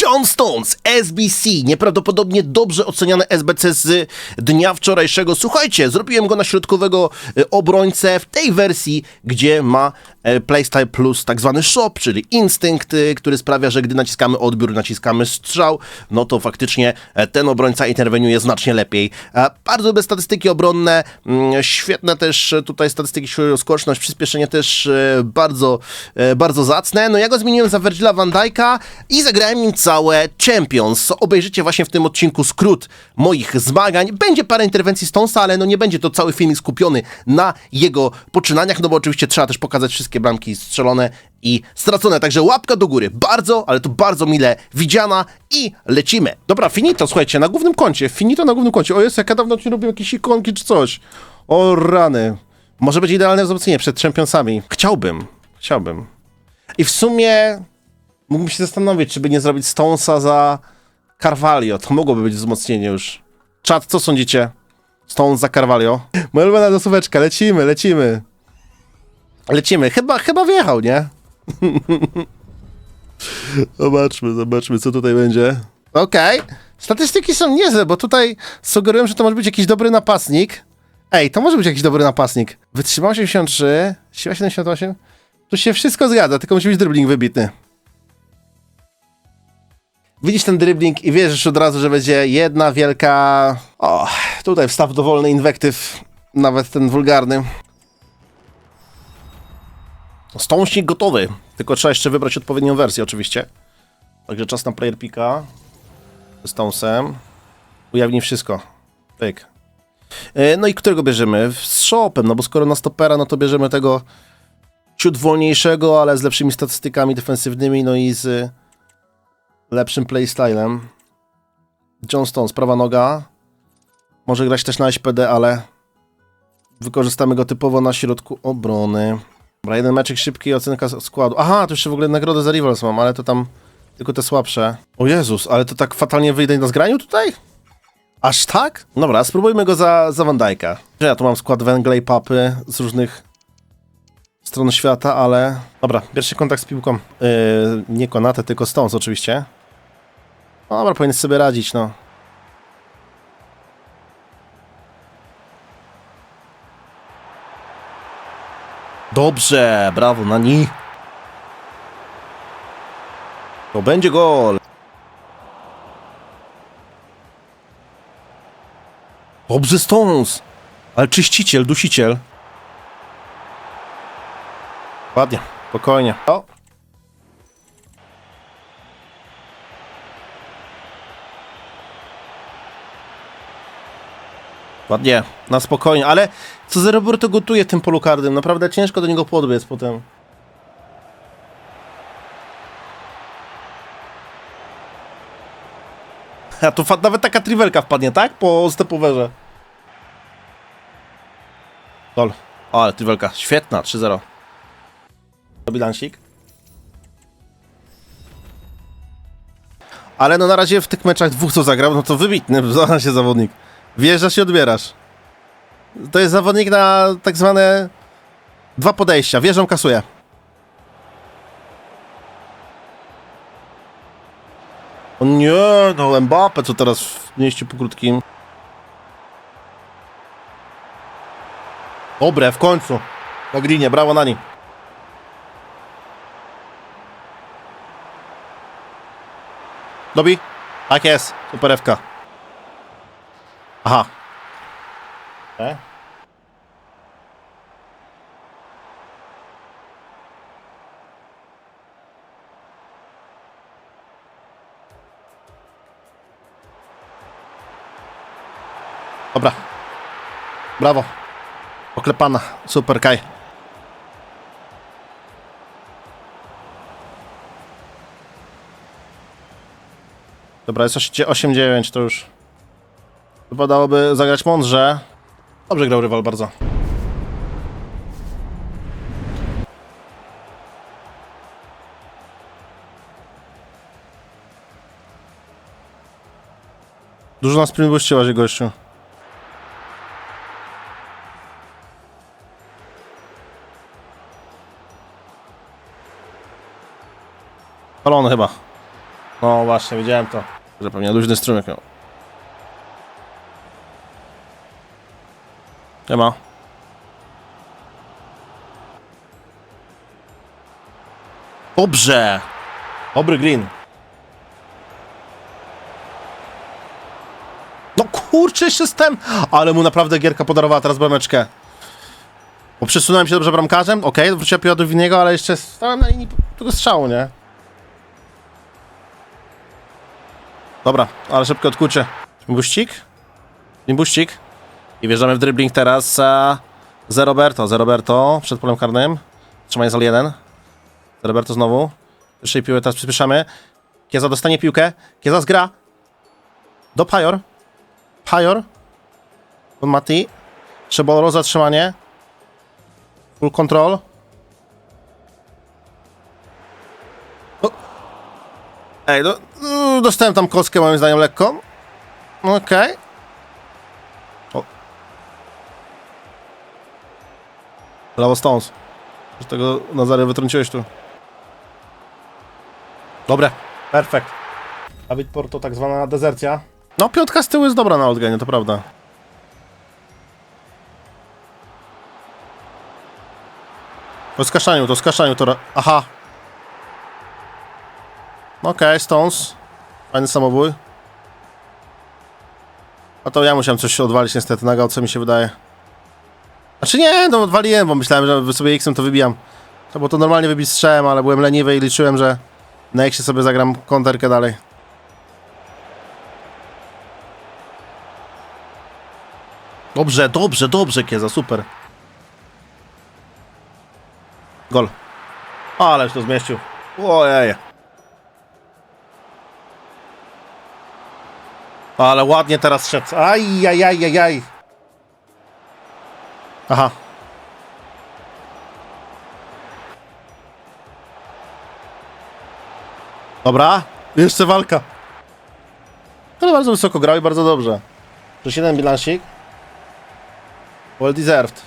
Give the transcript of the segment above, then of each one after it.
John Stones, SBC, nieprawdopodobnie dobrze oceniane SBC z dnia wczorajszego. Słuchajcie, zrobiłem go na środkowego e, obrońcę w tej wersji, gdzie ma e, Playstyle Plus tak zwany shop, czyli instynkt, e, który sprawia, że gdy naciskamy odbiór, naciskamy strzał, no to faktycznie ten obrońca interweniuje znacznie lepiej. Bardzo dobre statystyki obronne, mm, świetne też tutaj statystyki, jeśli skoczność, przyspieszenie też bardzo, bardzo zacne. No ja go zmieniłem za Virgila van Dijk'a i zagrałem nim całe Champions. Obejrzycie właśnie w tym odcinku skrót moich zmagań. Będzie parę interwencji Stonesa, ale no nie będzie to cały filmik skupiony na jego poczynaniach, no bo oczywiście trzeba też pokazać wszystkie bramki strzelone i stracone. Także łapka do góry. Bardzo, ale to bardzo mile widziana i lecimy. Dobra, finito, słuchajcie, na głównym koncie. Finito na głównym koncie. O jest, jak ja dawno nie robiłem jakieś ikonki czy coś. O rany. Może być idealne wzmocnienie przed Championsami. Chciałbym. Chciałbym. I w sumie mógłbym się zastanowić, czy by nie zrobić Stonesa za Carvalho. To mogłoby być wzmocnienie już. Czat, co sądzicie? Stones za Carvalho. Moja ulubiona dosóweczka. Lecimy, lecimy. Lecimy. Chyba, chyba wjechał, nie? zobaczmy, zobaczmy, co tutaj będzie. Okej. Statystyki są niezłe, bo tutaj sugerują, że to może być jakiś dobry napastnik. Ej, to może być jakiś dobry napastnik. Wytrzymał 83, siła 78. Tu się wszystko zgadza, tylko musi być dribbling wybitny. Widzisz ten dribbling i wiesz od razu, że będzie jedna wielka... O, tutaj wstaw dowolny inwektyw, nawet ten wulgarny. Stążnik gotowy, tylko trzeba jeszcze wybrać odpowiednią wersję oczywiście. Także czas na player picka. Z Stonesem. Ujawni wszystko. Pyk. E, No i którego bierzemy? Z shopem, no bo skoro na stopera, no to bierzemy tego ciut wolniejszego, ale z lepszymi statystykami defensywnymi, no i z lepszym playstylem. John Stones, prawa noga. Może grać też na SPD, ale wykorzystamy go typowo na środku obrony. Dobra, jeden meczek szybki i ocenka składu. Aha, to jeszcze w ogóle nagrodę za Rivals mam, ale to tam tylko te słabsze. O Jezus, ale to tak fatalnie wyjdę na zgraniu tutaj? Aż tak? Dobra, spróbujmy go za, za Van Dijk'a. Ja tu mam skład węgla i papy z różnych stron świata, ale... Dobra, pierwszy kontakt z piłką. Yy, nie Konate, tylko Stones oczywiście. No dobra, powinien sobie radzić, no. Dobrze, brawo, Nani. To będzie gol. Dobrze, Stones. Ale czyściciel, dusiciel. Ładnie, spokojnie. O. Ładnie, na spokojnie, ale co za Roberto gotuje tym polu karnym? Naprawdę ciężko do niego podbiec potem. A tu nawet taka trivelka wpadnie, tak? Po stepowerze. Gol. O, ale trivelka, świetna, 3-0. To bilansik. Ale no na razie w tych meczach dwóch co zagrał, no to wybitny, się zawodnik. Wjeżdżasz i odbierasz. To jest zawodnik na tak zwane dwa podejścia. Wjeżdżam, kasuję. O nie, no Mbappe, co teraz w mieście po krótkim. Dobre, w końcu. Na grinie, brawo na nim. Dobi? Tak jest, superewka. Aha. E? Dobra. Brawo. Oklepana. Super, Kaj. Dobra, jest 8-9, to już wypadałoby zagrać mądrze. Dobrze grał rywal bardzo. Dużo na sprint gościła gościu. Palony chyba. No właśnie, wiedziałem to. Że pewnie luźny strumyk miał. Nie ma. Dobrze. Dobry green. No kurczę, jeszcze jestem. Ale mu naprawdę gierka podarowała teraz brameczkę. Bo przesunąłem się dobrze bramkarzem, okej, okay, wróciła piła do Winiego, ale jeszcze stałem na linii tego strzału, nie? Dobra, ale szybko odkucie. Buścik? Buścik. I wjeżdżamy w dribbling teraz za, za Roberto. Za Roberto przed polem karnym. Trzymaj za jeden. Za Roberto znowu. Pierwszej piły teraz przyspieszamy. Kieza dostanie piłkę. Kieza zgra. Do Pajor. Pajor. Don Mati. Szebolo zatrzymanie. Full control. Ej, do, no, dostałem tam kostkę moim zdaniem lekko. Okej. O. Brawo Stones. Z tego Nazary wytrąciłeś tu. Dobre. Perfekt. Dawid Porto tak zwana dezercja. No piątka z tyłu jest dobra na odganie, to prawda. To skaszaniu, to skaszaniu, to... Aha. Okej, Stones. Fajny samobój. A to ja musiałem coś odwalić niestety na co mi się wydaje. Znaczy nie, no odwaliłem, bo myślałem, że sobie X-em to wybijam. To było to normalnie wybić strzałem, ale byłem leniwy i liczyłem, że na X sobie zagram konterkę dalej. Dobrze, dobrze, dobrze, Kieza, super. Gol. Ależ to zmieścił. Ojej. Ale ładnie teraz szedł. Aj, aj, aj, aj, aj. Aha. Dobra. Jeszcze walka. Ale bardzo wysoko grał i bardzo dobrze. Plus jeden bilansik. Well deserved.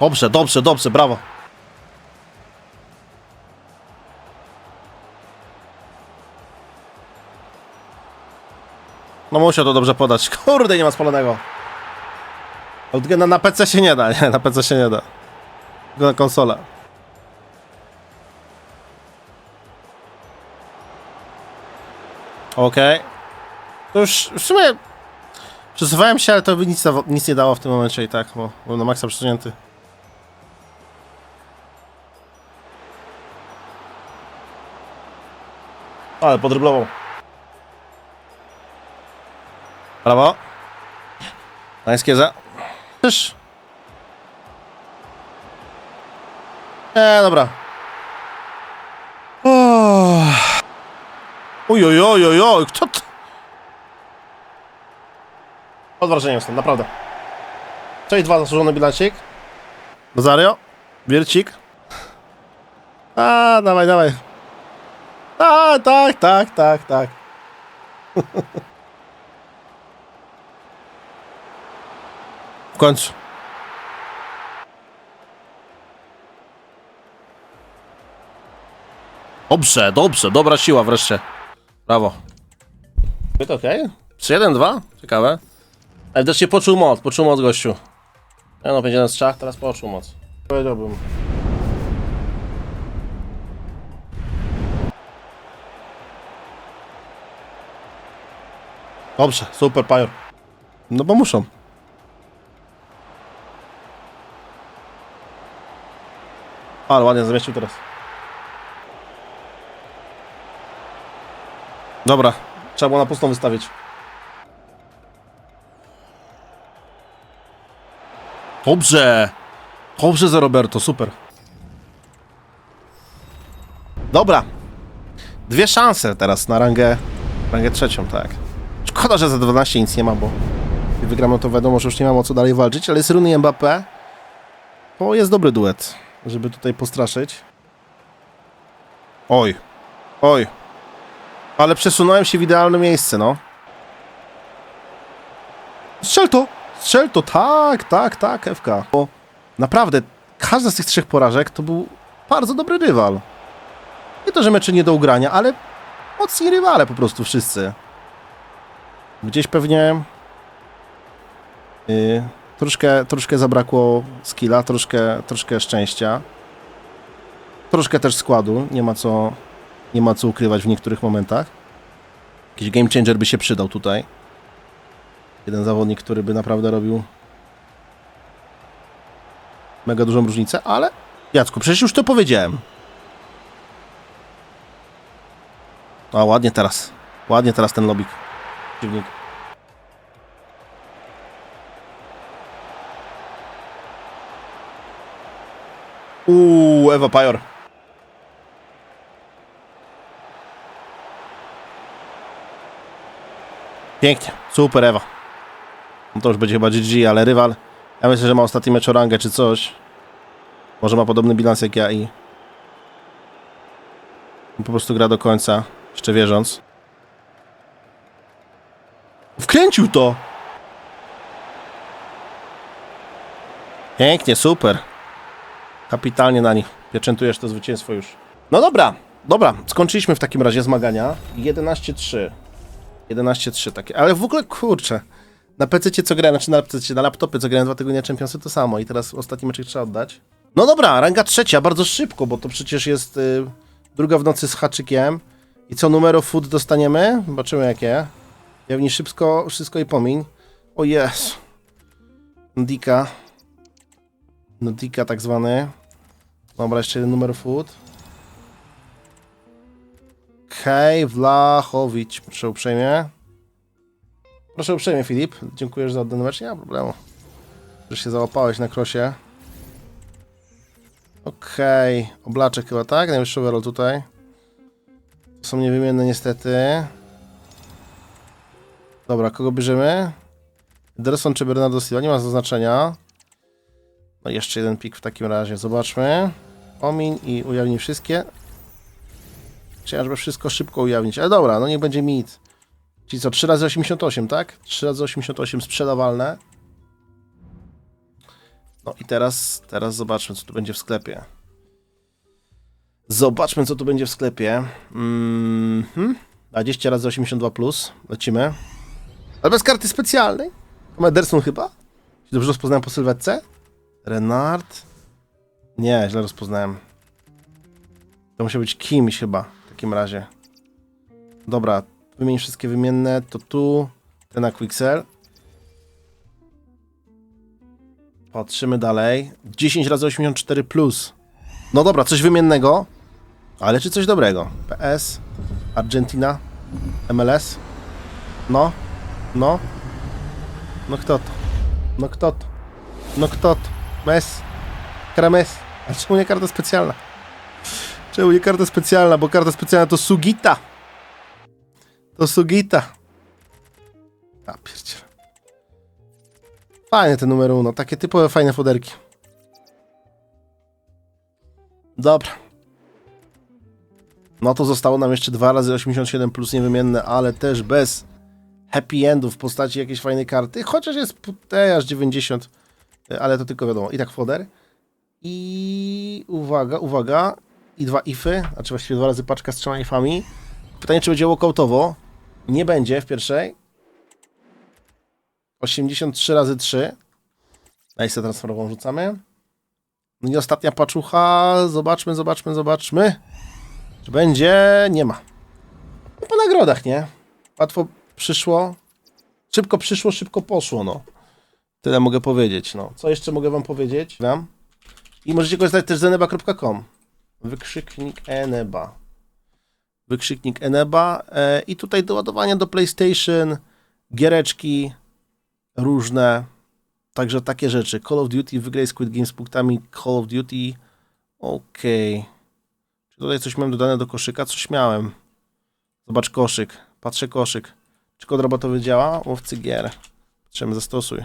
Dobrze, dobrze, dobrze, brawo. No musiał to dobrze podać. Kurde, nie ma spalonego. Na, na PC się nie da, nie, na PC się nie da. Tylko na konsolę. Okej. To już w sumie przesuwałem się, ale to by nic, nic nie dało w tym momencie i tak, bo byłem na maksa przesunięty. Ale podryblował. Brawo. Pańskieza. Też. Eee, dobra. Oj, oj, oj, oj, oj, kto to? Pod wrażeniem jestem, naprawdę. 6-2 zasłużony bilancik. Rosario. Wiercik. A, dawaj, dawaj. A, tak, tak, tak, tak. W końcu. Dobrze, dobrze, dobra siła wreszcie. Brawo. Okej? Okay? 3-1-2? Ciekawe. Ale też się poczuł moc, poczuł moc gościu. Ja no, będzie na strzach, teraz poczuł moc. Powiedziałbym. Dobrze, super, Pajor. No bo muszą. Ale ładnie zamieścił teraz. Dobra, trzeba było na pustą wystawić. Dobrze! Dobrze za Roberto, super. Dobra. Dwie szanse teraz na rangę, rangę trzecią, tak. Szkoda, że za 12 nic nie ma, bo jak wygramy to wiadomo, że już nie mam o co dalej walczyć, ale jest Rooney Mbappé. To jest dobry duet, żeby tutaj postraszyć. Oj. Oj. Ale przesunąłem się w idealne miejsce, no. Strzel to! Strzel to! Tak, tak, tak, FK. Bo naprawdę, każda z tych trzech porażek to był bardzo dobry rywal. Nie to, że mecze nie do ugrania, ale mocni rywale po prostu wszyscy. Gdzieś pewnie yy, troszkę, troszkę zabrakło skilla, troszkę, troszkę szczęścia. Troszkę też składu, nie ma co, nie ma co ukrywać w niektórych momentach. Jakiś game changer by się przydał tutaj. Jeden zawodnik, który by naprawdę robił mega dużą różnicę, ale Jacku, przecież już to powiedziałem. A ładnie teraz. Ładnie teraz ten lobik. Przeciwnik. Ewa Pajor. Pięknie, super Ewa. No to już będzie chyba GG, ale rywal. Ja myślę, że ma ostatni mecz o rangę czy coś. Może ma podobny bilans jak ja i po prostu gra do końca, jeszcze wierząc. Wkręcił to! Pięknie, super. Kapitalnie na nich. Pieczętujesz to zwycięstwo już. No dobra, dobra. Skończyliśmy w takim razie zmagania. 11-3. 11-3 takie. Ale w ogóle, kurczę. Na PC co grałem, znaczy na PC, na laptopie co grałem dwa tygodnie Championsy to samo i teraz ostatni meczek trzeba oddać. No dobra, ranga trzecia, bardzo szybko, bo to przecież jest y, druga w nocy z haczykiem. I co, numero food dostaniemy? Zobaczymy jakie. Jawni szybko, wszystko i pomiń. O jest. Dika tak zwany. Dobra, jeszcze jeden numer food. Hej, Wlachowicz. Proszę uprzejmie. Proszę uprzejmie, Filip. Dziękuję za oddany mecz. Nie ma problemu. Że się załapałeś na krosie. Okej. Oblaczek chyba, tak? Najwyższy overall tutaj. To są niewymienne niestety. Dobra, kogo bierzemy? Ederson czy Bernardo Silva? Nie ma znaczenia. No jeszcze jeden pik w takim razie. Zobaczmy. Omiń i ujawnij wszystkie. Chciałem, żeby wszystko szybko ujawnić. Ale dobra, no niech będzie mit. Czyli co, 3 razy 88, tak? 3 razy 88 sprzedawalne. No i teraz, teraz zobaczmy, co tu będzie w sklepie. Zobaczmy, co tu będzie w sklepie. Mhm. 20 razy 82 plus. Lecimy. Ale bez karty specjalnej. To ma Ederson chyba? Dobrze rozpoznałem po sylwetce? Renard? Nie, źle rozpoznałem. To musiał być kimś chyba w takim razie. Dobra, wymień wszystkie wymienne. To tu, ten na Quixel. Patrzymy dalej. 10 razy 84 plus. No dobra, coś wymiennego. Ale czy coś dobrego? PS, Argentina, MLS. No, no. No kto to? No kto to? No kto to? Mes. Krames. A czemu nie karta specjalna? Czemu nie karta specjalna? Bo karta specjalna to Sugita. To Sugita. A pierdziele. Fajne te numer uno, takie typowe fajne foderki. Dobra. No to zostało nam jeszcze 2 razy 87 plus niewymienne, ale też bez happy endów w postaci jakiejś fajnej karty, chociaż jest aż 90, ale to tylko wiadomo, i tak foder. I uwaga, uwaga, i dwa ify, znaczy właściwie dwa razy paczka z trzema ifami. Pytanie, czy będzie walkoutowo? Nie będzie w pierwszej. 83 razy 3. Najsę transferową rzucamy. No i ostatnia paczucha. Zobaczmy, zobaczmy, zobaczmy. Czy będzie? Nie ma. No po nagrodach, nie? Łatwo przyszło. Szybko przyszło, szybko poszło, no. Tyle mogę powiedzieć, no. Co jeszcze mogę wam powiedzieć? Wam? I możecie korzystać też z eneba.com. Wykrzyknik eneba. Wykrzyknik eneba. E, I tutaj doładowanie do PlayStation, giereczki, różne. Także takie rzeczy. Call of Duty, wygraj Squid Game z punktami Call of Duty. Okej. Czy tutaj coś miałem dodane do koszyka? Coś miałem. Zobacz koszyk. Patrzę koszyk. Czy kod robotowy działa? Łowcy gier. Patrzymy, zastosuj.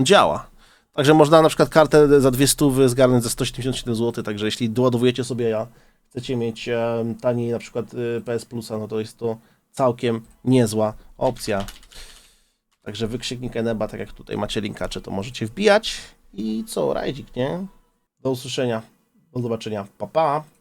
Działa. Także można na przykład kartę za 200 zgarnąć za 177 zł. Także jeśli doładowujecie sobie, a chcecie mieć e, taniej na przykład e, PS Plusa, no to jest to całkiem niezła opcja. Także wykrzyknik Eneba, tak jak tutaj macie linkacze, to możecie wbijać. I co, rajdzik, nie? Do usłyszenia, do zobaczenia, pa pa!